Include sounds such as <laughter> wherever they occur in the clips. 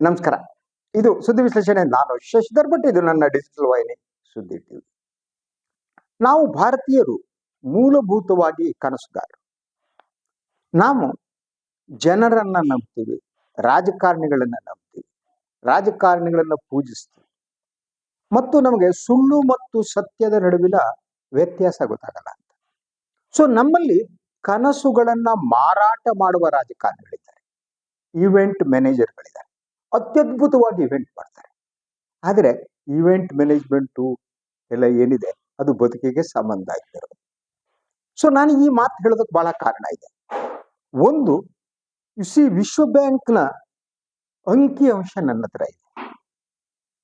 ನಮಸ್ಕಾರ. ಇದು ಸುದ್ದಿ ವಿಶ್ಲೇಷಣೆ. ನಾನು ಶಶಿಧರ್ ಭಟ್ ಇದು ನನ್ನ ಡಿಜಿಟಲ್ ವಾಹಿನಿ ಸುದ್ದಿ ಟಿವಿ ನಾವು ಭಾರತೀಯರು ಮೂಲಭೂತವಾಗಿ ಕನಸುಗಾರರು. ನಾವು ಜನರನ್ನ ನಂಬ್ತೀವಿ, ರಾಜಕಾರಣಿಗಳನ್ನ ನಂಬ್ತೀವಿ, ರಾಜಕಾರಣಿಗಳನ್ನ ಪೂಜಿಸ್ತೀವಿ. ಮತ್ತು ನಮಗೆ ಸುಳ್ಳು ಮತ್ತು ಸತ್ಯದ ನಡುವಿನ ವ್ಯತ್ಯಾಸ ಗೊತ್ತಾಗಲ್ಲ ಅಂತ. ಸೊ ನಮ್ಮಲ್ಲಿ ಕನಸುಗಳನ್ನ ಮಾರಾಟ ಮಾಡುವ ರಾಜಕಾರಣಿಗಳಿದ್ದಾರೆ. ಇವೆಂಟ್ ಮ್ಯಾನೇಜರ್ಗಳಿದ್ದಾರೆ ಅತ್ಯದ್ಭುತವಾಗಿ ಇವೆಂಟ್ ಮಾಡ್ತಾರೆ. ಆದರೆ ಇವೆಂಟ್ ಮ್ಯಾನೇಜ್ಮೆಂಟು ಎಲ್ಲ ಏನಿದೆ? ಅದು ಬದುಕಿಗೆ ಸಂಬಂಧ ಆಗಿರೋದು. ಸೊ ನಾನು ಈ ಮಾತು ಹೇಳೋದಕ್ಕೆ ಬಹಳ ಕಾರಣ ಇದೆ. ಒಂದು ಸಿ ವಿಶ್ವ ಬ್ಯಾಂಕ್ನ ಅಂಕಿ ಅಂಶ ನನ್ನ ಹತ್ರ ಇದೆ.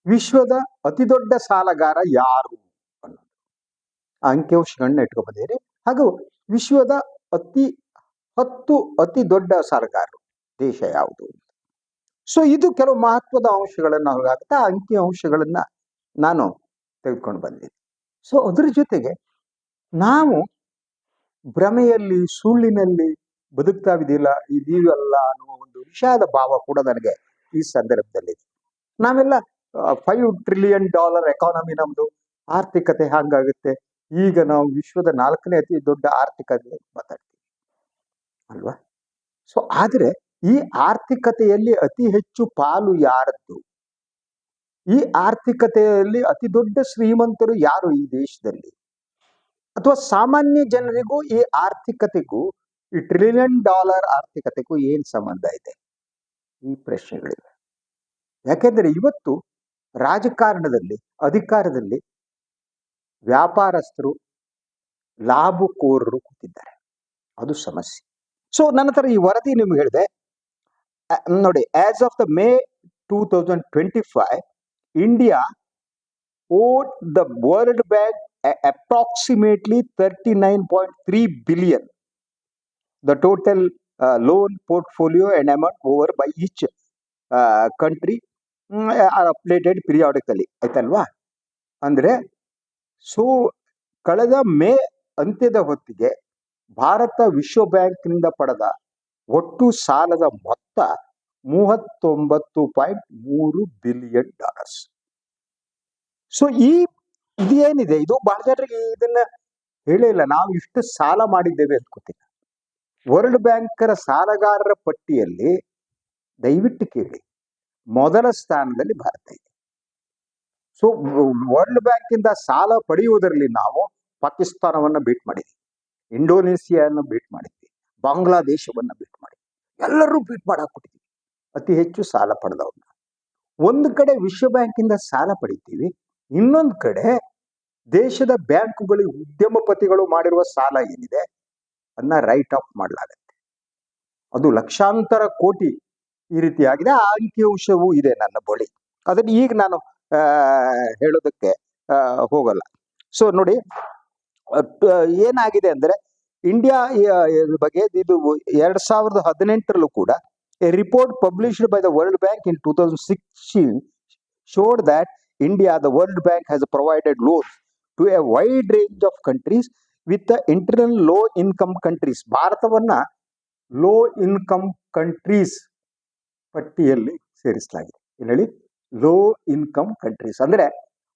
ವಿಶ್ವದ ಅತಿ ದೊಡ್ಡ ಸಾಲಗಾರ ಯಾರು ಅನ್ನೋದು. ಆ ಅಂಕಿಅಂಶಗಳನ್ನ ಇಟ್ಕೊಬಂದಿರಿ. ಹಾಗೂ ವಿಶ್ವದ ಅತಿ, ಹತ್ತು ಅತಿ ದೊಡ್ಡ ಸಾಲಗಾರರು, ದೇಶ ಯಾವುದು ಸೊ ಇದು ಕೆಲವು ಮಹತ್ವದ ಅಂಶಗಳನ್ನು ಅವ್ರಿಗಾಗುತ್ತೆ. ಆ ಅಂಕಿ ಅಂಶಗಳನ್ನ ನಾನು ತೆಗೆದುಕೊಂಡು ಬಂದಿದ್ದೀನಿ ಸೊ ಅದ್ರ ಜೊತೆಗೆ ನಾವು ಭ್ರಮೆಯಲ್ಲಿ, ಸುಳ್ಳಿನಲ್ಲಿ ಬದುಕ್ತಾ ಇದೆಯಲ್ಲ ಇದೀವಲ್ಲ ಅನ್ನುವ ಒಂದು ವಿಷಾದ ಭಾವ ಕೂಡ ನನಗೆ ಈ ಸಂದರ್ಭದಲ್ಲಿ ನಾವೆಲ್ಲ ಫೈವ್ ಟ್ರಿಲಿಯನ್ ಡಾಲರ್ ಎಕಾನಮಿ ನಮ್ದು ಆರ್ಥಿಕತೆ ಹಾಗಾಗುತ್ತೆ. ಈಗ ನಾವು ವಿಶ್ವದ ನಾಲ್ಕನೇ ಅತಿ ದೊಡ್ಡ ಆರ್ಥಿಕತೆ ಮಾತಾಡ್ತೀವಿ. ಅಲ್ವಾ? ಸೊ ಆದರೆ ಈ ಆರ್ಥಿಕತೆಯಲ್ಲಿ ಅತಿ ಹೆಚ್ಚು ಪಾಲು ಯಾರದ್ದು? ಈ ಆರ್ಥಿಕತೆಯಲ್ಲಿ ಅತಿ ದೊಡ್ಡ ಶ್ರೀಮಂತರು ಯಾರು ಈ ದೇಶದಲ್ಲಿ? ಅಥವಾ ಸಾಮಾನ್ಯ ಜನರಿಗೂ ಈ ಆರ್ಥಿಕತೆಗೂ, ಈ ಟ್ರಿಲಿಯನ್ ಡಾಲರ್ ಆರ್ಥಿಕತೆಗೂ ಏನ್ ಸಂಬಂಧ ಇದೆ? ಈ ಪ್ರಶ್ನೆಗಳಿವೆ. ಯಾಕೆಂದ್ರೆ ಇವತ್ತು ರಾಜಕಾರಣದಲ್ಲಿ, ಅಧಿಕಾರದಲ್ಲಿ ವ್ಯಾಪಾರಸ್ಥರು, ಲಾಭಕೋರರು ಕೂತಿದ್ದಾರೆ. ಅದು ಸಮಸ್ಯೆ. ಸೊ, ನನ್ನ ಈ ವರದಿ ನಿಮ್ಗೆ ಹೇಳಿದೆ. ನೋಡಿ as of the May two thousand twenty five India owed the World Bank approximately thirty nine point three billion the total loan portfolio and amount over by each country are updated periodically ಆಯ್ತಲ್ವಾ? ಅಂದರೆ so ಕಳೆದ ಮೇ ಅಂತ್ಯದ ಹೊತ್ತಿಗೆ ಭಾರತ ವಿಶ್ವ ಬ್ಯಾಂಕ್ನಿಂದ ಪಡೆದ ಒಟ್ಟು ಸಾಲದ ಮೊತ್ತ ಮೂವತ್ತೊಂಬತ್ತು ಪಾಯಿಂಟ್ ಮೂರು ಬಿಲಿಯನ್ ಡಾಲರ್ಸ್. ಸೊ ಈ ಇದೇನಿದೆ? ಇದು ಬಹಳ ಜನರಿಗೆ ಇದನ್ನ ಹೇಳಿಲ್ಲ ನಾವು ಇಷ್ಟು ಸಾಲ ಮಾಡಿದ್ದೇವೆ ಗೊತ್ತಿಲ್ಲ. ವರ್ಲ್ಡ್ ಬ್ಯಾಂಕರ ಸಾಲಗಾರರ ಪಟ್ಟಿಯಲ್ಲಿ ದಯವಿಟ್ಟು ಕೇಳಿ. ಮೊದಲ ಸ್ಥಾನದಲ್ಲಿ ಭಾರತ ಇದೆ. ಸೊ ವರ್ಲ್ಡ್ ಬ್ಯಾಂಕ್ ಇಂದ ಸಾಲ ಪಡೆಯುವುದರಲ್ಲಿ ನಾವು ಪಾಕಿಸ್ತಾನವನ್ನು ಭೇಟ್ ಮಾಡಿದ್ವಿ. ಇಂಡೋನೇಷಿಯಾನ ಭೇಟ್ ಮಾಡಿದ್ವಿ. ಬಾಂಗ್ಲಾದೇಶವನ್ನ ಎಲ್ಲರೂ ಬೀಟ್ ಮಾಡಾಕ್ಬಿಟ್ಟಿದ್ವಿ. ಅತಿ ಹೆಚ್ಚು ಸಾಲ ಪಡೆದವ್ರನ್ನ. ಒಂದು ಕಡೆ ವಿಶ್ವ ಬ್ಯಾಂಕ್ ಇಂದ ಸಾಲ ಪಡಿತೀವಿ, ಇನ್ನೊಂದು ಕಡೆ ದೇಶದ ಬ್ಯಾಂಕುಗಳು ಉದ್ಯಮಪತಿಗಳು ಮಾಡಿರುವ ಸಾಲ ಏನಿದೆ ಅದನ್ನ ರೈಟ್ ಆಫ್ ಮಾಡಲಾಗತ್ತೆ. ಅದು ಲಕ್ಷಾಂತರ ಕೋಟಿ ಈ ರೀತಿಯಾಗಿದೆ. ಆ ಅಂಕಿಅಂಶವೂ ಇದೆ ನನ್ನ ಬಳಿ. ಅದನ್ನ ಈಗ ನಾನು ಹೇಳೋದಕ್ಕೆ ಹೋಗಲ್ಲ. ಸೊ ನೋಡಿ ಏನಾಗಿದೆ ಅಂದ್ರೆ ಇಂಡಿಯಾ ಬಗ್ಗೆ ಇದು ಎರಡ್ ಸಾವಿರದ ಹದಿನೆಂಟರಲ್ಲೂ ಕೂಡ a report published by the World Bank in two thousand sixteen showed that India the World Bank has provided loans to a wide range of countries with internal low income countries ಭಾರತವನ್ನ low income countries ಪಟ್ಟಿಯಲ್ಲಿ ಸೇರಿಸಲಾಗಿದೆ. ಏನು ಹೇಳಿ? Low income countries ಅಂದ್ರೆ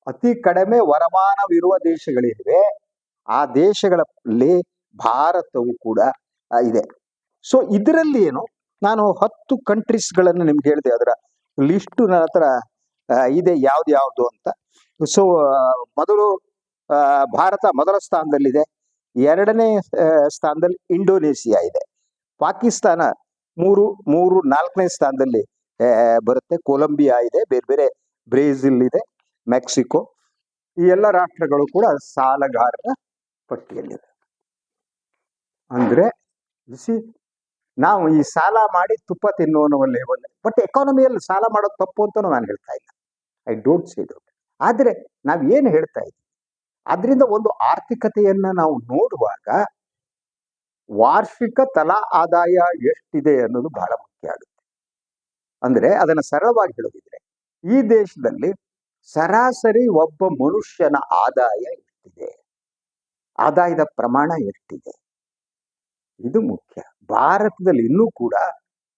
ಅತಿ ಕಡಿಮೆ ವರಮಾನವಿರುವ ದೇಶಗಳಿವೆ. ಆ ದೇಶಗಳಲ್ಲಿ ಭಾರತವು ಕೂಡ ಇದೆ. ಸೊ ಇದರಲ್ಲಿ ಏನು? ನಾನು ಹತ್ತು ಕಂಟ್ರೀಸ್ಗಳನ್ನು ನಿಮ್ಗೆ ಹೇಳಿದೆ, ಅದರ ಲಿಸ್ಟು ನನ್ನ ಹತ್ರ ಇದೆ ಯಾವ್ದು ಯಾವ್ದು ಅಂತ. ಸೊ ಮೊದಲು ಭಾರತ ಮೊದಲ ಸ್ಥಾನದಲ್ಲಿದೆ. ಎರಡನೇ ಸ್ಥಾನದಲ್ಲಿ ಇಂಡೋನೇಷಿಯಾ ಇದೆ. ಪಾಕಿಸ್ತಾನ ಮೂರು ಮೂರು, ನಾಲ್ಕನೇ ಸ್ಥಾನದಲ್ಲಿ ಬರುತ್ತೆ. ಕೊಲಂಬಿಯಾ ಇದೆ, ಬೇರೆ ಬೇರೆ ಬ್ರೆಜಿಲ್ ಇದೆ, ಮೆಕ್ಸಿಕೋ. ಈ ಎಲ್ಲ ರಾಷ್ಟ್ರಗಳು ಕೂಡ ಸಾಲಗಾರರ ಪಟ್ಟಿಯಲ್ಲಿದೆ ಅಂದ್ರೆ ನಾವು ಈ ಸಾಲ ಮಾಡಿ ತುಪ್ಪ ತಿನ್ನುವ ಲೆವೆಲ್ ಬಟ್ ಎಕಾನಮಿಯಲ್ಲಿ ಸಾಲ ಮಾಡೋದು ತಪ್ಪು ಅಂತ ನಾನು ಹೇಳ್ತಾ ಇಲ್ಲ. ಐ ಡೋಂಟ್ ಸೇ ಡೌಟ್ ಆದ್ರೆ, ನಾವ್ ಏನು ಹೇಳ್ತಾ ಇದ್ದೀವಿ ಅದರಿಂದ ಒಂದು ಆರ್ಥಿಕತೆಯನ್ನ ನಾವು ನೋಡುವಾಗ, ವಾರ್ಷಿಕ ತಲಾ ಆದಾಯ ಎಷ್ಟಿದೆ ಅನ್ನೋದು ಬಹಳ ಮುಖ್ಯ ಆಗುತ್ತೆ. ಅಂದ್ರೆ, ಅದನ್ನ ಸರಳವಾಗಿ ಹೇಳೋದಿದ್ರೆ, ಈ ದೇಶದಲ್ಲಿ ಸರಾಸರಿ ಒಬ್ಬ ಮನುಷ್ಯನ ಆದಾಯ ಎಷ್ಟಿದೆ? ಆದಾಯದ ಪ್ರಮಾಣ ಎಷ್ಟಿದೆ? ಇದು ಮುಖ್ಯ. ಭಾರತದಲ್ಲಿ ಇನ್ನೂ ಕೂಡ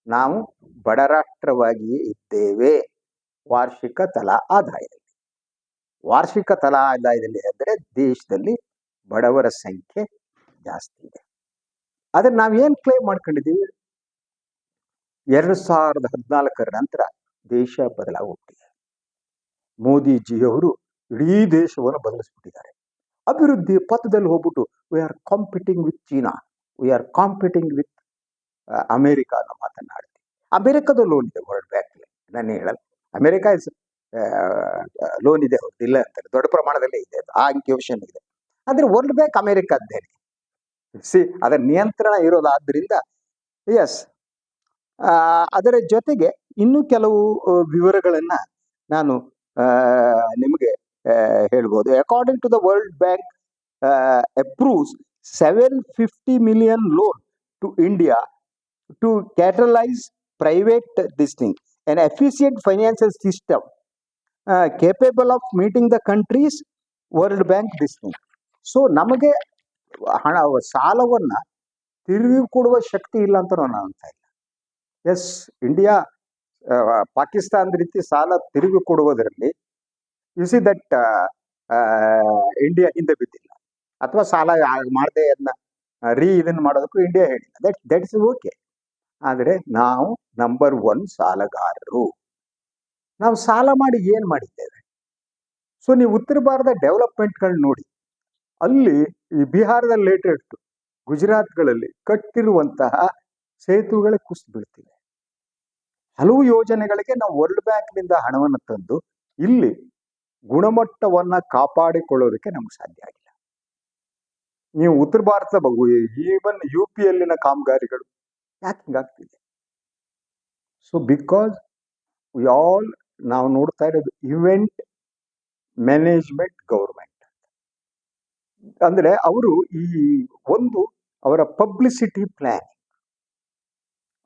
ನಾವು ಬಡ ರಾಷ್ಟ್ರವಾಗಿಯೇ ಇದ್ದೇವೆ. ವಾರ್ಷಿಕ ತಲಾ ಆದಾಯದಲ್ಲಿ. ವಾರ್ಷಿಕ ತಲಾ ಆದಾಯದಲ್ಲಿ ಅಂದರೆ ದೇಶದಲ್ಲಿ ಬಡವರ ಸಂಖ್ಯೆ ಜಾಸ್ತಿ ಇದೆ. ಆದ್ರೆ ನಾವೇನ್ ಕ್ಲೇಮ್ ಮಾಡ್ಕೊಂಡಿದ್ದೀವಿ? ಎರಡು ಸಾವಿರದ ಹದಿನಾಲ್ಕರ ನಂತರ ದೇಶ ಬದಲಾಗೋಗ್ತಿದೆ. ಮೋದಿಜಿಯವರು ಇಡೀ ದೇಶವನ್ನು ಬದಲಿಸ್ಬಿಟ್ಟಿದ್ದಾರೆ. ಅಭಿವೃದ್ಧಿ ಪಥದಲ್ಲಿ ಹೋಗ್ಬಿಟ್ಟು we are competing with China we are competing with America ಅನ್ನೋ ಮಾತನ್ನ ಆಡ್ತೀವಿ ಅಮೇರಿಕಾದ ಲೋನ್ ಇದೆ ವರ್ಲ್ಡ್ ಬ್ಯಾಂಕ್ ನಾನು ಹೇಳಲ್ಲ. ಅಮೇರಿಕಾ ಇಸ್ ಲೋನ್ ಇದೆ ಅವ್ರದ್ದು ಇಲ್ಲ ಅಂತಾರೆ ದೊಡ್ಡ ಪ್ರಮಾಣದಲ್ಲೇ ಇದೆ. ಆ ಇನ್ಕ್ಯೂಷನ್ ಇದೆ. ಅಂದರೆ ವರ್ಲ್ಡ್ ಬ್ಯಾಂಕ್ ಅಮೇರಿಕಾದ್ದೇನೆ ಸಿ ಅದರ ನಿಯಂತ್ರಣ ಇರೋದಾದ್ರಿಂದ ಎಸ್ ಅದರ ಜೊತೆಗೆ ಇನ್ನೂ ಕೆಲವು ವಿವರಗಳನ್ನು ನಾನು ನಿಮಗೆ ಹೇಳ್ಬೋದು. According to the World Bank approves seven fifty million loan to India to catalyse private this thing an efficient financial system uh, capable of meeting the country's World Bank this so ನಮಗೆ ಹಣ ಸಾಲವನ್ನ ತಿರುಗಿ ಕೊಡುವ ಶಕ್ತಿ ಇಲ್ಲ ಅಂತ ನಾನು ಅಂತ ಇಲ್ಲ. ಎಸ್ ಇಂಡಿಯಾ ಪಾಕಿಸ್ತಾನದ ರೀತಿ ಸಾಲ ತಿರುಗಿ ಕೊಡುವುದರಲ್ಲಿ ಯು ಸಿ ದಟ್ ಇಂಡಿಯಾ ಹಿಂದೆ ಬಿದ್ದಿಲ್ಲ. ಅಥವಾ ಸಾಲ ಮಾಡದೆ ಅದನ್ನ ರೀ ಇದನ್ನ ಮಾಡೋದಕ್ಕೂ ಇಂಡಿಯಾ ಹೇಳಿಲ್ಲ ದಟ್ ದಟ್ ಇಸ್ ಓಕೆ ಆದರೆ ನಾವು ನಂಬರ್ ಒನ್ ಸಾಲಗಾರರು. ನಾವು ಸಾಲ ಮಾಡಿ ಏನ್ ಮಾಡಿದ್ದೇವೆ? ಸೊ ನೀವು ಉತ್ತರ ಭಾರತದ ಡೆವಲಪ್ಮೆಂಟ್ಗಳನ್ನ ನೋಡಿ. ಅಲ್ಲಿ ಈ ಬಿಹಾರದಲ್ಲಿ ಲೇಟೆಸ್ಟ್ ಗುಜರಾತ್ಗಳಲ್ಲಿ ಕಟ್ಟಿರುವಂತಹ ಸೇತುವೆಗಳೇ ಕುಸಿದು ಬೀಳ್ತಿವೆ. ಹಲವು ಯೋಜನೆಗಳಿಗೆ ನಾವು ವರ್ಲ್ಡ್ ಬ್ಯಾಂಕ್ನಿಂದ ಹಣವನ್ನು ತಂದು ಇಲ್ಲಿ ಗುಣಮಟ್ಟವನ್ನ ಕಾಪಾಡಿಕೊಳ್ಳೋದಕ್ಕೆ ನಮ್ಗೆ ಸಾಧ್ಯ ಆಗಿಲ್ಲ ನೀವು ಉತ್ತರ ಭಾರತ ಈವನ್ ಯು ಪಿ ಯಲ್ಲಿನ ಕಾಮಗಾರಿಗಳು ಯಾಕೆ ಹಿಂಗಾಗ್ತಿದೆ? ಸೊ ಬಿಕಾಸ್ ವಿ ಆಲ್ ನಾವು ನೋಡ್ತಾ ಇರೋದು ಇವೆಂಟ್ ಮ್ಯಾನೇಜ್ಮೆಂಟ್ ಗೌರ್ಮೆಂಟ್ ಅಂದ್ರೆ ಅವರು ಈ ಒಂದು ಅವರ ಪಬ್ಲಿಸಿಟಿ ಪ್ಲಾನ್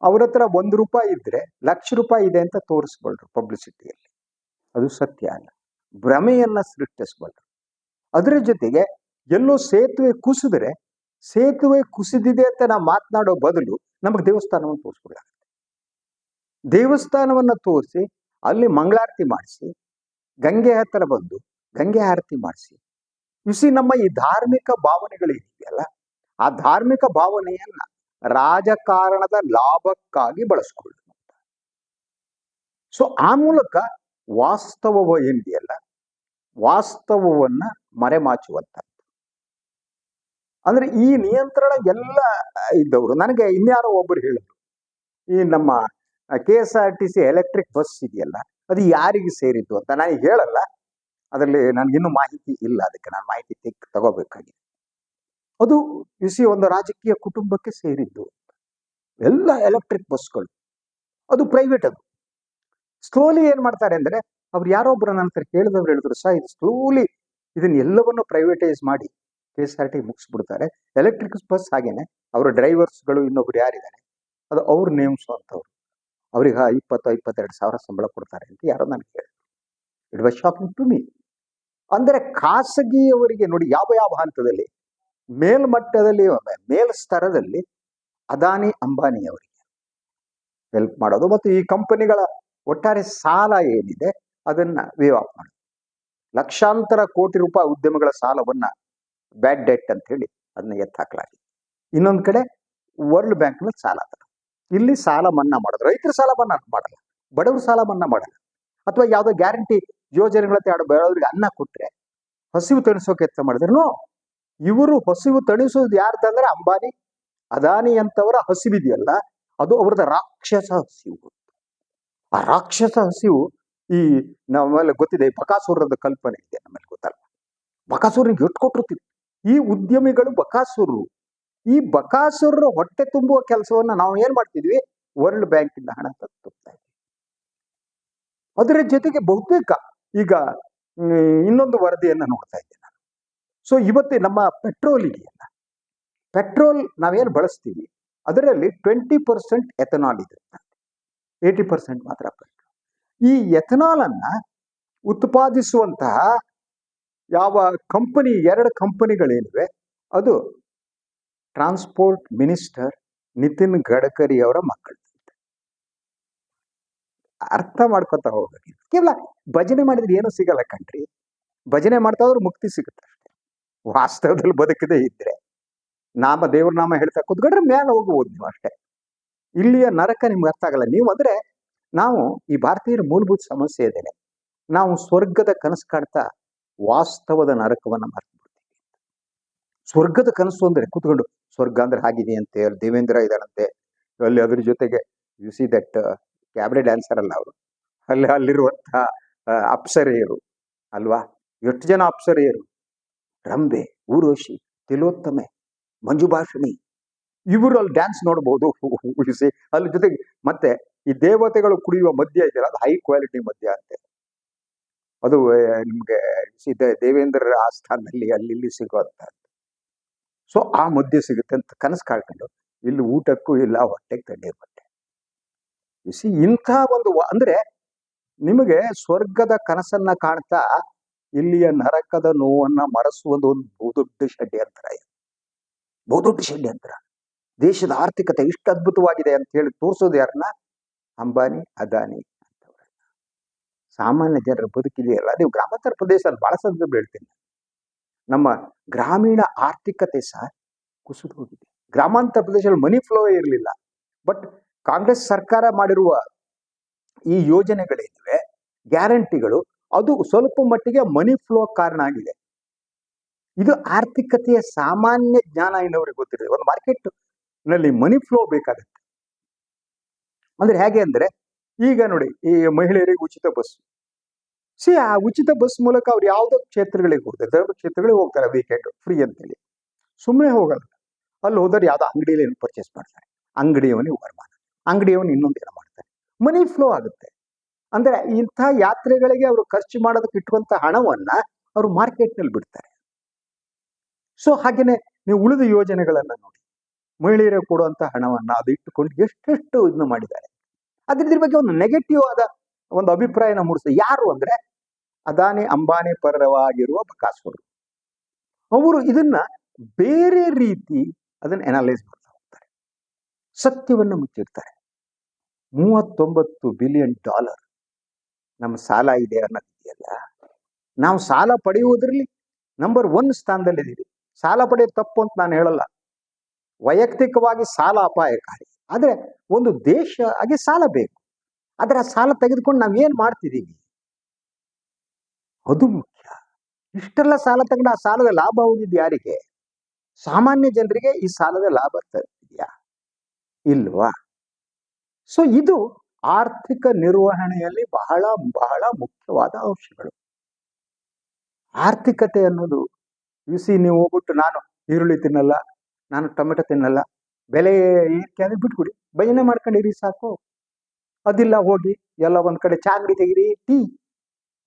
ಅವ್ರ ಹತ್ರ ಒಂದು ರೂಪಾಯಿ ಇದ್ರೆ ಲಕ್ಷ ರೂಪಾಯಿ ಇದೆ ಅಂತ ತೋರಿಸ್ಬಲ್ರು ಪಬ್ಲಿಸಿಟಿಯಲ್ಲಿ ಅದು ಸತ್ಯ ಅಲ್ಲ. ಭ್ರಮೆಯನ್ನ ಸೃಷ್ಟಿಸ್ಬಲ್ರು. ಅದರ ಜೊತೆಗೆ ಎಲ್ಲೋ ಸೇತುವೆ ಕುಸಿದ್ರೆ, ಸೇತುವೆ ಕುಸಿದಿದೆ ಅಂತ ನಾವು ಮಾತನಾಡೋ ಬದಲು ನಮಗೆ ದೇವಸ್ಥಾನವನ್ನು ತೋರಿಸ್ಬಿಡಲಾಗುತ್ತೆ ದೇವಸ್ಥಾನವನ್ನ ತೋರಿಸಿ, ಅಲ್ಲಿ ಮಂಗಳಾರತಿ ಮಾಡಿಸಿ, ಗಂಗೆ ಹತ್ತಿರ ಬಂದು ಗಂಗೆ ಆರತಿ ಮಾಡಿಸಿ. ಇಸಿ ನಮ್ಮ ಈ ಧಾರ್ಮಿಕ ಭಾವನೆಗಳಿದೆಯಲ್ಲ, ಆ ಧಾರ್ಮಿಕ ಭಾವನೆಯನ್ನ ರಾಜಕಾರಣದ ಲಾಭಕ್ಕಾಗಿ ಬಳಸ್ಕೊಳ್ಳಿ ಸೊ ಆ ಮೂಲಕ ವಾಸ್ತವವ ಏನಿದೆಯಲ್ಲ, ವಾಸ್ತವವನ್ನ ಮರೆಮಾಚುವಂತ ಅಂದ್ರೆ ಈ ನಿಯಂತ್ರಣ ಎಲ್ಲ ಇದ್ದವರು, ನನಗೆ ಇನ್ಯಾರೋ ಒಬ್ಬರು ಹೇಳಿದ್ರು, ಈ ನಮ್ಮ K S R T C electric bus ಇದೆಯಲ್ಲ, ಅದು ಯಾರಿಗೆ ಸೇರಿದ್ದು ಅಂತ. ನಾನು ಹೇಳಲ್ಲ, ಅದರಲ್ಲಿ ನನಗಿನ್ನೂ ಮಾಹಿತಿ ಇಲ್ಲ, ಅದಕ್ಕೆ ನಾನು ಮಾಹಿತಿ ತೆಗ್, ತಗೋಬೇಕಾಗಿದೆ. ಅದು ಇಸಿ ಒಂದು ರಾಜಕೀಯ ಕುಟುಂಬಕ್ಕೆ ಸೇರಿದ್ದು ಎಲ್ಲ ಎಲೆಕ್ಟ್ರಿಕ್ ಬಸ್ಗಳು ಅದು ಪ್ರೈವೇಟ್ ಅದು. ಸ್ಲೋಲಿ ಏನು ಮಾಡ್ತಾರೆ ಅಂದ್ರೆ, ಅವ್ರು ನನ್ನ ನಂತರ ಕೇಳಿದವ್ರು ಹೇಳಿದ್ರು ಸಹ ಇದು ಸ್ಲೋಲಿ ಇದನ್ನ ಎಲ್ಲವನ್ನು ಪ್ರೈವೇಟೈಸ್ ಮಾಡಿ ಕೆ ಎಸ್ ಆರ್ ಟಿ ಮುಗಿಸ್ಬಿಡ್ತಾರೆ. ಎಲೆಕ್ಟ್ರಿಕ್ ಬಸ್ ಹಾಗೇನೆ, ಅವರ ಡ್ರೈವರ್ಸ್ಗಳು ಇನ್ನೊಬ್ರು ಯಾರಿದ್ದಾರೆ, ಅದು ಅವ್ರು ನೇಮಿಸುವಂಥವ್ರು ಅವ್ರಿಗೆ ಇಪ್ಪತ್ತು, ಇಪ್ಪತ್ತೆರಡು ಸಾವಿರ ಸಂಬಳ ಕೊಡ್ತಾರೆ ಅಂತ ಯಾರೋ ನನಗೆ ಕೇಳಿದ್ರು it was shocking to me ಅಂದರೆ ಖಾಸಗಿಯವರಿಗೆ ನೋಡಿ, ಯಾವ ಯಾವ ಹಂತದಲ್ಲಿ, ಮೇಲ್ಮಟ್ಟದಲ್ಲಿ ಮೇಲ್ ಸ್ತರದಲ್ಲಿ ಅದಾನಿ ಅಂಬಾನಿ ಅವರಿಗೆ ಹೆಲ್ಪ್ ಮಾಡೋದು. ಮತ್ತು ಈ ಕಂಪನಿಗಳ ಒಟ್ಟಾರೆ ಸಾಲ ಏನಿದೆ, ಅದನ್ನ ವೇವ್ ಆಫ್ ಮಾಡೋದು. ಲಕ್ಷಾಂತರ ಕೋಟಿ ರೂಪಾಯಿ ಉದ್ಯಮಗಳ ಸಾಲವನ್ನ ಬ್ಯಾಡ್ ಡೆಟ್ ಅಂತ ಹೇಳಿ ಅದನ್ನ ಎತ್ತಾಕಲಾಗಿದೆ ಇನ್ನೊಂದು ಕಡೆ ವರ್ಲ್ಡ್ ಬ್ಯಾಂಕ್ನಲ್ಲಿ ಸಾಲ ತರ. ಇಲ್ಲಿ ಸಾಲ ಮನ್ನಾ ಮಾಡೋದು. ರೈತರ ಸಾಲ ಮನ್ನಾ ಮಾಡಲ್ಲ. ಬಡವರ ಸಾಲ ಮನ್ನಾ ಮಾಡಲ್ಲ. ಅಥವಾ ಯಾವುದೋ ಗ್ಯಾರಂಟಿ ಯೋಜನೆಗಳ ಯಾರು ಬಡವರಿಗೆ ಅನ್ನ ಕೊಟ್ರೆ, ಹಸಿವು ತಣಿಸೋಕೆ ಎತ್ತ ಮಾಡಿದ್ರು ಇವರು ಹಸಿವು ತಣಿಸೋದು ಯಾರ್ದಂದ್ರೆ ಅಂಬಾನಿ, ಅದಾನಿ ಅಂತವರ ಹಸಿವಿದೆಯಲ್ಲ, ಅದು ಅವರದ ರಾಕ್ಷಸ ಹಸಿವು ಆ ರಾಕ್ಷಸ ಹಸಿವು ಈ ನಮ್ಮಲ್ಲಿ ಗೊತ್ತಿದೆ ಬಕಾಸೂರದ ಕಲ್ಪನೆ ಇದೆ ನಮ್ಮಲ್ಲಿ ಗೊತ್ತಲ್ಲ ಬಕಾಸೂರಿಗೆ ಎಷ್ಟು ಕೊಟ್ಟಿರ್ತೀವಿ. ಈ ಉದ್ಯಮಿಗಳು ಬಕಾಸುರರು. ಈ ಬಕಾಸುರರು ಹೊಟ್ಟೆ ತುಂಬುವ ಕೆಲಸವನ್ನ ನಾವು ಏನ್ ಮಾಡ್ತಿದ್ವಿ? ವರ್ಲ್ಡ್ ಬ್ಯಾಂಕ್ ಇಂದ ಹಣ ತಂದು ತುಂಬ್ತಾ ಇದ್ವಿ. ಅದರ ಜೊತೆಗೆ ಬಹುತೇಕ ಈಗ ಇನ್ನೊಂದು ವರದಿಯನ್ನು ನೋಡ್ತಾ ಇದ್ದೆ ನಾನು. ಸೊ ಇವತ್ತು ನಮ್ಮ ಪೆಟ್ರೋಲ್ ಇದೆಯಲ್ಲ, ಪೆಟ್ರೋಲ್ ನಾವೇನು ಬಳಸ್ತೀವಿ? ಅದರಲ್ಲಿ ಟ್ವೆಂಟಿ ಪರ್ಸೆಂಟ್ ಎಥನಾಲ್ ಇದೆ ಏಯ್ಟಿ ಪರ್ಸೆಂಟ್ ಮಾತ್ರ ಪೆಟ್ರೋಲ್. ಈ ಎಥನಾಲ್ ಅನ್ನ ಉತ್ಪಾದಿಸುವಂತಹ ಯಾವ ಕಂಪನಿ, ಎರಡು ಕಂಪನಿಗಳೇನಿವೆ, ಅದು ಟ್ರಾನ್ಸ್ಪೋರ್ಟ್ ಮಿನಿಸ್ಟರ್ ನಿತಿನ್ ಗಡ್ಕರಿ ಅವರ ಮಕ್ಕಳು. ಅರ್ಥ ಮಾಡ್ಕೊತಾ ಹೋಗ್ಬೇಕು. ಕೇವಲ ಭಜನೆ ಮಾಡಿದ್ರೆ ಏನೂ ಸಿಗಲ್ಲ ಕಣ್ರಿ. ಭಜನೆ ಮಾಡ್ತಾ ಹೋದ್ರೆ ಮುಕ್ತಿ ಸಿಗುತ್ತೆ ಅಷ್ಟೇ. ವಾಸ್ತವದಲ್ಲಿ ಬದುಕದೇ ಇದ್ರೆ. ನಾಮ, ದೇವ್ರ ನಾಮ ಹೇಳ್ತಾ ಕೂತ್ಕೊಂಡ್ರೆ ಮೇಲೆ ಹೋಗ್ಬೋದು ನೀವು ಅಷ್ಟೇ. ಇಲ್ಲಿಯ ನರಕ ನಿಮ್ಗೆ ಅರ್ಥ ಆಗಲ್ಲ. ನೀವು ಅಂದ್ರೆ ನಾವು ಈ ಭಾರತೀಯರ ಮೂಲಭೂತ ಸಮಸ್ಯೆ ಇದೇನೆ. ನಾವು ಸ್ವರ್ಗದ ಕನಸು ಕಾಣ್ತಾ ವಾಸ್ತವದ ನರಕವನ್ನು ಮರ್ತು ಸ್ವರ್ಗದ ಕನಸು ಅಂದರೆ ಕೂತ್ಕೊಂಡು ಸ್ವರ್ಗ ಅಂದ್ರೆ ಹಾಗಿದೆಯಂತೆ, ಅಲ್ಲಿ ದೇವೇಂದ್ರ ಇದ್ದಾರಂತೆ ಅಲ್ಲಿ ಅದ್ರ ಜೊತೆಗೆ you see that cabaret dancer ಅಲ್ಲ ಅವರು. ಅಲ್ಲಿ ಅಲ್ಲಿರುವಂತಹ ಅಪ್ಸರೆಯರು ಅಲ್ವಾ? ಎಷ್ಟು ಜನ ಅಪ್ಸರೆಯರು? ರಂಬೆ, ಊರ್ವಶಿ, ತಿಲೋತ್ತಮೆ ಮಂಜುಭಾಷಿಣಿ ಇವರು ಅಲ್ಲಿ ಡ್ಯಾನ್ಸ್ ನೋಡ್ಬೋದು. <laughs> ಅಲ್ಲಿ ಜೊತೆಗೆ ಮತ್ತೆ ಈ ದೇವತೆಗಳು ಕುಡಿಯುವ ಮದ್ಯ ಇದೆಯಲ್ಲ, ಅದು ಹೈ ಕ್ವಾಲಿಟಿ ಮದ್ಯ ಅಂತೆ. ಅದು ನಿಮಗೆ ನಿಮ್ಗೆ ಸಿ- ದೇ- ದೇವೇಂದ್ರ ಆಸ್ಥಾನದಲ್ಲಿ ಅಲ್ಲಿ ಇಲ್ಲಿ ಸಿಗುವಂಥದ್ದು. ಸೊ, ಆ ಮುದ್ದೆ ಸಿಗುತ್ತೆ ಅಂತ ಕನಸು ಕಾಳ್ಕೊಂಡು ಇಲ್ಲಿ ಊಟಕ್ಕೂ ಇಲ್ಲ, ಹೊಟ್ಟೆಗೆ ತಣ್ಣೀರ್ ಬಟ್ಟೆ. ಬಿಸಿ ಇಂಥ ಒಂದು ಅಂದ್ರೆ ನಿಮಗೆ ಸ್ವರ್ಗದ ಕನಸನ್ನ ಕಾಣ್ತಾ ಇಲ್ಲಿಯ ನರಕದ ನೋವನ್ನ ಮರೆಸುವುದು ಒಂದು ಬಹುದೊಡ್ಡ ಶಡ್ಡಿ ಇದು. ಬಹುದೊಡ್ಡ ಷಡ್ಯಂತ್ರ. ದೇಶದ ಆರ್ಥಿಕತೆ ಇಷ್ಟು ಅದ್ಭುತವಾಗಿದೆ ಅಂತ ಹೇಳಿ ತೋರಿಸೋದು ಯಾರನ್ನ? ಅಂಬಾನಿ, ಅದಾನಿ ಸಾಮಾನ್ಯ ಜನರ ಬದುಕಿದೆಯಲ್ಲ ನೀವು ಗ್ರಾಮಾಂತರ ಪ್ರದೇಶದಲ್ಲಿ ಭಾಳ ಸಂದರ್ಭ ಹೇಳ್ತೀನಿ. ನಮ್ಮ ಗ್ರಾಮೀಣ ಆರ್ಥಿಕತೆ ಸಹ ಕುಸಿದು ಹೋಗಿದೆ. ಗ್ರಾಮಾಂತರ ಪ್ರದೇಶದಲ್ಲಿ ಮನಿ ಫ್ಲೋ ಇರಲಿಲ್ಲ. ಬಟ್ ಕಾಂಗ್ರೆಸ್ ಸರ್ಕಾರ ಮಾಡಿರುವ ಈ ಯೋಜನೆಗಳೇನಿವೆ ಗ್ಯಾರಂಟಿಗಳು, ಅದು ಸ್ವಲ್ಪ ಮಟ್ಟಿಗೆ ಮನಿ ಫ್ಲೋ ಕಾರಣ ಆಗಿದೆ. ಇದು ಆರ್ಥಿಕತೆಯ ಸಾಮಾನ್ಯ ಜ್ಞಾನ ಇನ್ನವರಿಗೆ ಗೊತ್ತಿದೆ ಒಂದು ಮಾರ್ಕೆಟ್ನಲ್ಲಿ ಮನಿ ಫ್ಲೋ ಬೇಕಾಗುತ್ತೆ. ಅಂದ್ರೆ ಹೇಗೆ ಅಂದ್ರೆ ಈಗ ನೋಡಿ, ಈ ಮಹಿಳೆಯರಿಗೆ ಉಚಿತ ಬಸ್. ಸಿ, ಆ ಉಚಿತ ಬಸ್ ಮೂಲಕ ಅವ್ರು ಯಾವುದೋ ಕ್ಷೇತ್ರಗಳಿಗೆ ಹೋಗ್ತಾರೆ. ಧರ್ಮ ಕ್ಷೇತ್ರಗಳಿಗೆ ಹೋಗ್ತಾರೆ ವೀಕೆಂಡ್ ಫ್ರೀ ಅಂತೇಳಿ. ಸುಮ್ಮನೆ ಹೋಗಲ್ಲ. ಅಲ್ಲಿ ಹೋದವ್ರು ಯಾವುದೋ ಅಂಗಡಿಯಲ್ಲಿ ಏನು ಪರ್ಚೇಸ್ ಮಾಡ್ತಾರೆ. ಅಂಗಡಿಯವನಿಗೆ ವರಮಾನ. ಅಂಗಡಿಯವನು ಇನ್ನೊಂದೇನೋ ಮಾಡ್ತಾರೆ. ಮನಿ ಫ್ಲೋ ಆಗುತ್ತೆ. ಅಂದ್ರೆ ಇಂಥ ಯಾತ್ರೆಗಳಿಗೆ ಅವರು ಖರ್ಚು ಮಾಡೋದಕ್ಕೆ ಇಟ್ಟುವಂಥ ಹಣವನ್ನ ಅವರು ಮಾರ್ಕೆಟ್ನಲ್ಲಿ ಬಿಡ್ತಾರೆ. ಸೊ, ಹಾಗೇನೆ ನೀವು ಉಳಿದ ಯೋಜನೆಗಳನ್ನ ನೋಡಿ. ಮಹಿಳೆಯರಿಗೆ ಕೊಡುವಂತ ಹಣವನ್ನ ಅದು ಇಟ್ಟುಕೊಂಡು ಎಷ್ಟೆಷ್ಟು ಇದನ್ನ ಮಾಡಿದ್ದಾರೆ. ಅದ್ರ ಬಗ್ಗೆ ಒಂದು ನೆಗೆಟಿವ್ ಆದ ಒಂದು ಅಭಿಪ್ರಾಯನ ಮೂಡಿಸ್ತದೆ ಯಾರು ಅಂದ್ರೆ ಅದಾನಿ ಅಂಬಾನಿ ಪರವಾಗಿರುವ ಬಕಾಸುರು ಅವರು. ಇದನ್ನ ಬೇರೆ ರೀತಿ ಅದನ್ನ ಅನಲೈಸ್ ಮಾಡ್ತಾ ಹೋಗ್ತಾರೆ. ಸತ್ಯವನ್ನು ಮುಚ್ಚಿರ್ತಾರೆ ಮೂವತ್ತೊಂಬತ್ತು ಬಿಲಿಯನ್ ಡಾಲರ್ ನಮ್ಮ ಸಾಲ ಇದೆ ಅನ್ನೋದಿದೆಯಲ್ಲ, ನಾವು ಸಾಲ ಪಡೆಯುವುದರಲ್ಲಿ ನಂಬರ್ ಒನ್ ಸ್ಥಾನದಲ್ಲಿದ್ದೀವಿ. ಸಾಲ ಪಡೆಯೋದು ತಪ್ಪು ಅಂತ ನಾನು ಹೇಳಲ್ಲ. ವೈಯಕ್ತಿಕವಾಗಿ ಸಾಲ ಅಪಾಯಕಾರಿ. ಆದ್ರೆ ಒಂದು ದೇಶ ಹಾಗೆ ಸಾಲ ಬೇಕು. ಆದ್ರೆ ಆ ಸಾಲ ತೆಗೆದುಕೊಂಡು ನಾವು ಏನು ಮಾಡ್ತಿದ್ದೀವಿ ಅದು ಮುಖ್ಯ. ಇಷ್ಟೆಲ್ಲ ಸಾಲ ತಗೊಂಡು ಆ ಸಾಲದ ಲಾಭ ಹೋಗಿದ್ದು ಯಾರಿಗೆ? ಸಾಮಾನ್ಯ ಜನರಿಗೆ ಈ ಸಾಲದ ಲಾಭ ಇದೆಯಾ ಇಲ್ವಾ? ಸೊ ಇದು ಆರ್ಥಿಕ ನಿರ್ವಹಣೆಯಲ್ಲಿ ಬಹಳ ಬಹಳ ಮುಖ್ಯವಾದ ಅಂಶಗಳು. ಆರ್ಥಿಕತೆ ಅನ್ನೋದು ಸಿ ನೀವು ಹೋಗ್ಬಿಟ್ಟು ನಾನು ಈರುಳ್ಳಿ ತಿನ್ನಲ್ಲ, ನಾನು ಟೊಮೆಟೊ ತಿನ್ನಲ್ಲ ಬೆಲೆ ಏರಿಕೆ ಅಂದ್ರೆ ಬಿಟ್ಕೊಡಿ ಭಜನೆ ಮಾಡ್ಕೊಂಡಿರಿ ಸಾಕು. ಅದಿಲ್ಲ ಹೋಗಿ ಎಲ್ಲ ಒಂದ್ ಕಡೆ ಚಾ ಅಂಗಡಿ ತೆಗಿರಿ, ಟೀ,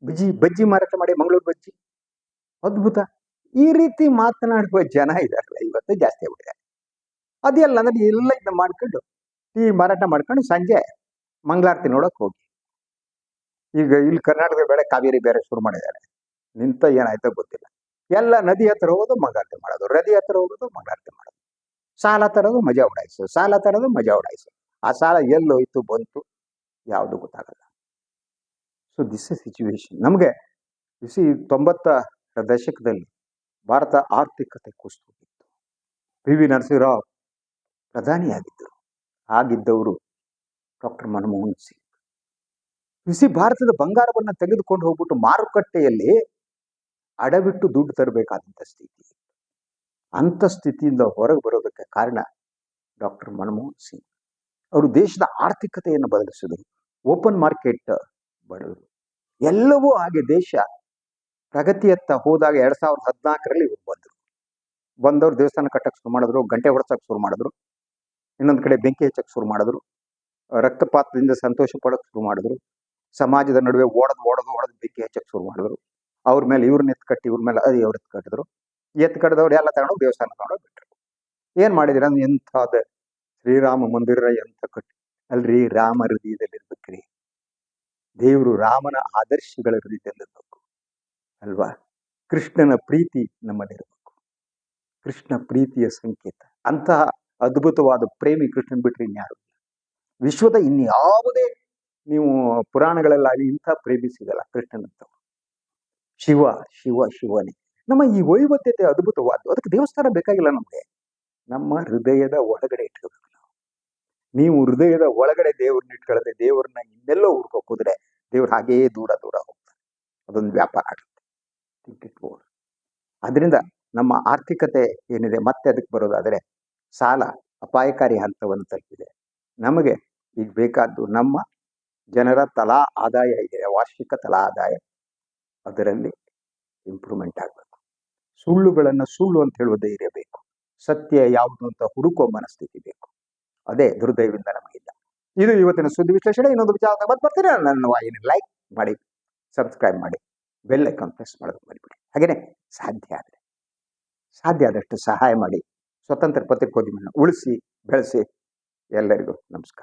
ಬಜ್ಜಿ ಬಜ್ಜಿ ಮಾರಾಟ ಮಾಡಿ ಮಂಗಳೂರು ಬಜ್ಜಿ. ಅದ್ಭುತ. ಈ ರೀತಿ ಮಾತನಾಡುವ ಜನ ಇದಾರಲ್ಲ, ಇವತ್ತು ಜಾಸ್ತಿ ಆಗ್ಬಿಟ್ಟಿದೆ. ಅದೆಲ್ಲ ಅಂದ್ರೆ ಎಲ್ಲ ಇದನ್ನ ಮಾಡ್ಕೊಂಡು ಟೀ ಮಾರಾಟ ಮಾಡ್ಕೊಂಡು ಸಂಜೆ ಮಂಗಳಾರತಿ ನೋಡಕ್ ಹೋಗಿ. ಈಗ ಇಲ್ಲಿ ಕರ್ನಾಟಕದ ಬೇಡ ಕಾವೇರಿ ಬೇರೆ ಶುರು ಮಾಡಿದ್ದಾರೆ. ನಿಂತ ಏನಾಯ್ತೋ ಗೊತ್ತಿಲ್ಲ. ಎಲ್ಲ ನದಿ ಹತ್ರ ಹೋಗೋದು ಮಂಗಳಾರತಿ ಮಾಡೋದು, ನದಿ ಹತ್ರ ಹೋಗೋದು ಮಂಗಳಾರತಿ ಮಾಡೋದು. ಸಾಲ ತರೋದು ಮಜಾ ಉಡಾಯಿಸು ಸಾಲ ತರೋದು ಮಜಾ ಉಡಾಯಿಸು ಆ ಸಾಲ ಎಲ್ಲೋಯ್ತು ಬಂತು, ಯಾವುದು ಗೊತ್ತಾಗಲ್ಲ. ಸೊ ದಿಸ್ ಇಸ್ ಸಿಚುವೇಶನ್ ನಮಗೆ ಬಿಸಿ ತೊಂಬತ್ತರ ದಶಕದಲ್ಲಿ ಭಾರತ ಆರ್ಥಿಕತೆ ಕುಸಿತು ಹೋಗಿತ್ತು ಪಿ ವಿ ನರಸಿಂಹರಾವ್ ಪ್ರಧಾನಿಯಾಗಿದ್ದರು. ಆಗಿದ್ದವರು ಡಾಕ್ಟರ್ ಮನಮೋಹನ್ ಸಿಂಗ್. ಬಿಸಿ ಭಾರತದ ಬಂಗಾರವನ್ನು ತೆಗೆದುಕೊಂಡು ಹೋಗ್ಬಿಟ್ಟು ಮಾರುಕಟ್ಟೆಯಲ್ಲಿ ಅಡವಿಟ್ಟು ದುಡ್ಡು ತರಬೇಕಾದಂಥ ಸ್ಥಿತಿ. ಅಂಥ ಸ್ಥಿತಿಯಿಂದ ಹೊರಗೆ ಬರೋದಕ್ಕೆ ಕಾರಣ ಡಾಕ್ಟರ್ ಮನಮೋಹನ್ ಸಿಂಗ್. ಅವರು ದೇಶದ ಆರ್ಥಿಕತೆಯನ್ನು ಬದಲಿಸಿದರು, ಓಪನ್ ಮಾರ್ಕೆಟ್ ಬಡವರು. ಎಲ್ಲವೂ ಹಾಗೆ ದೇಶ ಪ್ರಗತಿಯತ್ತ ಹೋದಾಗ ಎರಡ್ ಸಾವಿರದ ಹದಿನಾಲ್ಕರಲ್ಲಿ ಇವರು ಬಂದರು. ಬಂದವರು ದೇವಸ್ಥಾನ ಕಟ್ಟಕ್ಕೆ ಶುರು ಮಾಡಿದ್ರು, ಗಂಟೆ ಹೊಡ್ಸಕ್ಕೆ ಶುರು ಮಾಡಿದ್ರು, ಇನ್ನೊಂದು ಕಡೆ ಬೆಂಕಿ ಹಚ್ಚಕ್ಕೆ ಶುರು ಮಾಡಿದ್ರು, ರಕ್ತಪಾತದಿಂದ ಸಂತೋಷ ಪಡೋಕ್ಕೆ ಶುರು ಮಾಡಿದ್ರು, ಸಮಾಜದ ನಡುವೆ ಓಡದು ಓಡದು ಓಡದು ಬೆಂಕಿ ಹಚ್ಚಕ್ಕೆ ಶುರು ಮಾಡಿದ್ರು. ಅವ್ರ ಮೇಲೆ ಇವ್ರನ್ನ ಎತ್ತು ಕಟ್ಟಿ ಇವ್ರ ಮೇಲೆ ಅದು ಅವ್ರ ಎತ್ತು ಕಟ್ಟಿದ್ರು. ಎತ್ತು ಕಡ್ದವ್ರು ಎಲ್ಲ ತಗೊಂಡು ದೇವಸ್ಥಾನ ತಗೊಂಡು ಬಿಟ್ರು. ಏನ್ ಮಾಡಿದಿರ? ಎಂಥದ ಶ್ರೀರಾಮ ಮಂದಿರ ಎಂಥ ಕಟ್ಟಿ. ಅಲ್ರಿ ರಾಮ ಹೃದಯದಲ್ಲಿ ಇರ್ಬೇಕ್ರಿ. ದೇವರು ರಾಮನ ಆದರ್ಶಗಳ ಹೃದಯದಲ್ಲಿರ್ಬೇಕು ಅಲ್ವಾ? ಕೃಷ್ಣನ ಪ್ರೀತಿ ನಮ್ಮಲ್ಲಿರಬೇಕು ಕೃಷ್ಣ ಪ್ರೀತಿಯ ಸಂಕೇತ. ಅಂತಹ ಅದ್ಭುತವಾದ ಪ್ರೇಮಿ ಕೃಷ್ಣನ್ ಬಿಟ್ರೆ ಇನ್ಯಾರು. ವಿಶ್ವದ ಇನ್ಯಾವುದೇ ನೀವು ಪುರಾಣಗಳಲ್ಲಾಗಲಿ ಇಂಥ ಪ್ರೇಮಿ ಸಿಗಲ್ಲ ಕೃಷ್ಣನಂತವ್ರು. ಶಿವ ಶಿವ, ಶಿವನೇ. ನಮ್ಮ ಈ ವೈವಧ್ಯತೆ ಅದ್ಭುತವಾದ್ದು. ಅದಕ್ಕೆ ದೇವಸ್ಥಾನ ಬೇಕಾಗಿಲ್ಲ ನಮಗೆ. ನಮ್ಮ ಹೃದಯದ ಒಳಗಡೆ ಇಟ್ಕೋಬೇಕು ನಾವು. ನೀವು ಹೃದಯದ ಒಳಗಡೆ ದೇವ್ರನ್ನ ಇಟ್ಕೊಳ್ಳದೆ, ದೇವ್ರನ್ನ ಇನ್ನೆಲ್ಲೋ ಹುಡ್ಕೋಕ್ ಹೋದ್ರೆ ದೇವ್ರು ಹಾಗೇ ದೂರ ದೂರ ಹೋಗ್ತಾರೆ. ಅದೊಂದು ವ್ಯಾಪಾರ ಆಗುತ್ತೆ. ಅದರಿಂದ ನಮ್ಮ ಆರ್ಥಿಕತೆ ಏನಿದೆ, ಮತ್ತೆ ಅದಕ್ಕೆ ಬರೋದಾದರೆ ಸಾಲ ಅಪಾಯಕಾರಿ ಹಂತವನ್ನು ತಲುಪಿದೆ. ನಮಗೆ ಈಗ ಬೇಕಾದ್ದು ನಮ್ಮ ಜನರ ತಲಾ ಆದಾಯ ಇದೆ, ವಾರ್ಷಿಕ ತಲಾ ಆದಾಯ. ಅದರಲ್ಲಿ ಇಂಪ್ರೂವ್ಮೆಂಟ್ ಆಗಬೇಕು. ಸುಳ್ಳುಗಳನ್ನು ಸುಳ್ಳು ಅಂತ ಹೇಳುವ ಧೈರ್ಯ ಬೇಕು. ಸತ್ಯ ಯಾವುದು ಅಂತ ಹುಡುಕೋ ಮನಸ್ಥಿತಿ ಬೇಕು. ಅದೇ ದುರ್ದೈವದಿಂದ ನಮಗಿಲ್ಲ ಇದು ಇವತ್ತಿನ ಸುದ್ದಿ ವಿಶ್ಲೇಷಣೆ. ಇನ್ನೊಂದು ವಿಚಾರ ಮತ್ತೆ ಬರ್ತೀನಿ. ನನ್ನ ವಾಹಿನಿ ಲೈಕ್ ಮಾಡಿ ಸಬ್ಸ್ಕ್ರೈಬ್ ಮಾಡಿ ಬೆಲ್ ಐಕಾನ್ ಪ್ರೆಸ್ ಮಾಡೋದು ಮರಿಬಿಡಿ. ಹಾಗೆಯೇ ಸಾಧ್ಯ ಆದರೆ, ಸಾಧ್ಯ ಆದಷ್ಟು ಸಹಾಯ ಮಾಡಿ, ಸ್ವತಂತ್ರ ಪತ್ರಿಕೋದ್ಯಮವನ್ನು ಉಳಿಸಿ, ಬೆಳೆಸಿ ಎಲ್ಲರಿಗೂ ನಮಸ್ಕಾರ.